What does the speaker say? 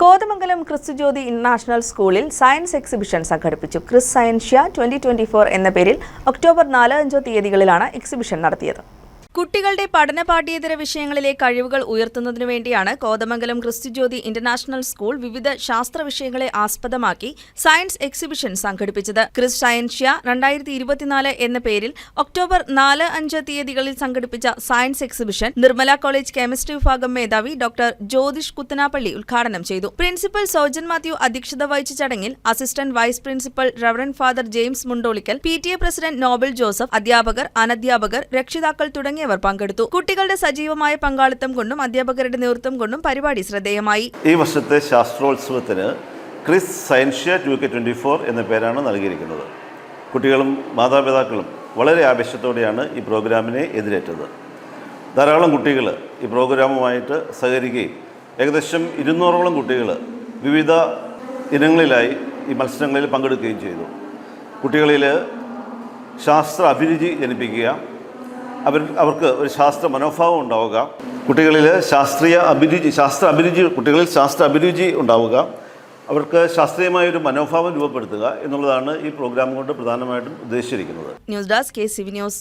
Kothamangalam Kristujyoti international സ്കൂളിൽ science exhibition സംഘടിപ്പിച്ചു. Kris Scientia twenty twenty four എന്ന പേരിൽ ഒക്ടോബർ നാല് അഞ്ചോ തീയതികളിലാണ് എക്സിബിഷൻ നടത്തിയത്. കുട്ടികളുടെ പഠന പാഠ്യേതര വിഷയങ്ങളിലെ കഴിവുകൾ ഉയർത്തുന്നതിനു വേണ്ടിയാണ് കോതമംഗലം ക്രിസ്തുജ്യോതി ഇന്റർനാഷണൽ സ്കൂൾ വിവിധ ശാസ്ത്ര വിഷയങ്ങളെ ആസ്പദമാക്കി സയൻസ് എക്സിബിഷൻ സംഘടിപ്പിച്ചത്. ക്രിസ് സയൻഷ്യ രണ്ടായിരത്തി ഇരുപത്തിനാല് എന്ന പേരിൽ ഒക്ടോബർ നാല് അഞ്ച് തീയതികളിൽ സംഘടിപ്പിച്ച science exhibition Nirmala college chemistry വിഭാഗം മേധാവി ഡോക്ടർ ജ്യോതിഷ് കുത്തനാപ്പള്ളി ഉദ്ഘാടനം ചെയ്തു. പ്രിൻസിപ്പൽ സോജൻ മാത്യു അധ്യക്ഷത വഹിച്ച ചടങ്ങിൽ assistant vice principal reverend father James Mundolickal P president Nobel Joseph അധ്യാപകർ അനധ്യാപകർ രക്ഷിതാക്കൾ തുടങ്ങിയവർ പങ്കെടുത്തു. കുട്ടികളുടെ സജീവമായ പങ്കാളിത്തം കൊണ്ടും അധ്യാപകരുടെ നേതൃത്വം കൊണ്ടും പരിപാടി ശ്രദ്ധേയമായി. ഈ വർഷത്തെ ശാസ്ത്രോത്സവത്തിന് Kris Scientia two K twenty four എന്ന പേരാണ് നൽകിയിരിക്കുന്നത്. കുട്ടികളും മാതാപിതാക്കളും വളരെ ആവേശത്തോടെയാണ് ഈ പ്രോഗ്രാമിനെ എതിരേറ്റത്. ധാരാളം കുട്ടികൾ ഈ പ്രോഗ്രാമുമായിട്ട് സഹകരിക്കുകയും ഏകദേശം ഇരുന്നൂറോളം കുട്ടികൾ വിവിധ ഇനങ്ങളിലായി ഈ മത്സരങ്ങളിൽ പങ്കെടുക്കുകയും ചെയ്തു. കുട്ടികളിൽ ശാസ്ത്ര അഭിരുചി ജനിപ്പിക്കുക അവർ അവർക്ക് ഒരു ശാസ്ത്ര മനോഭാവം ഉണ്ടാവുക. കുട്ടികളിൽ ശാസ്ത്രീയ അഭിരുചി ശാസ്ത്ര അഭിരുചി കുട്ടികളിൽ ശാസ്ത്ര അഭിരുചി ഉണ്ടാവുക. അവർക്ക് ശാസ്ത്രീയമായ ഒരു മനോഭാവം രൂപപ്പെടുത്തുക എന്നുള്ളതാണ് ഈ പ്രോഗ്രാം കൊണ്ട് പ്രധാനമായിട്ടും ഉദ്ദേശിച്ചിരിക്കുന്നത്. News desk news.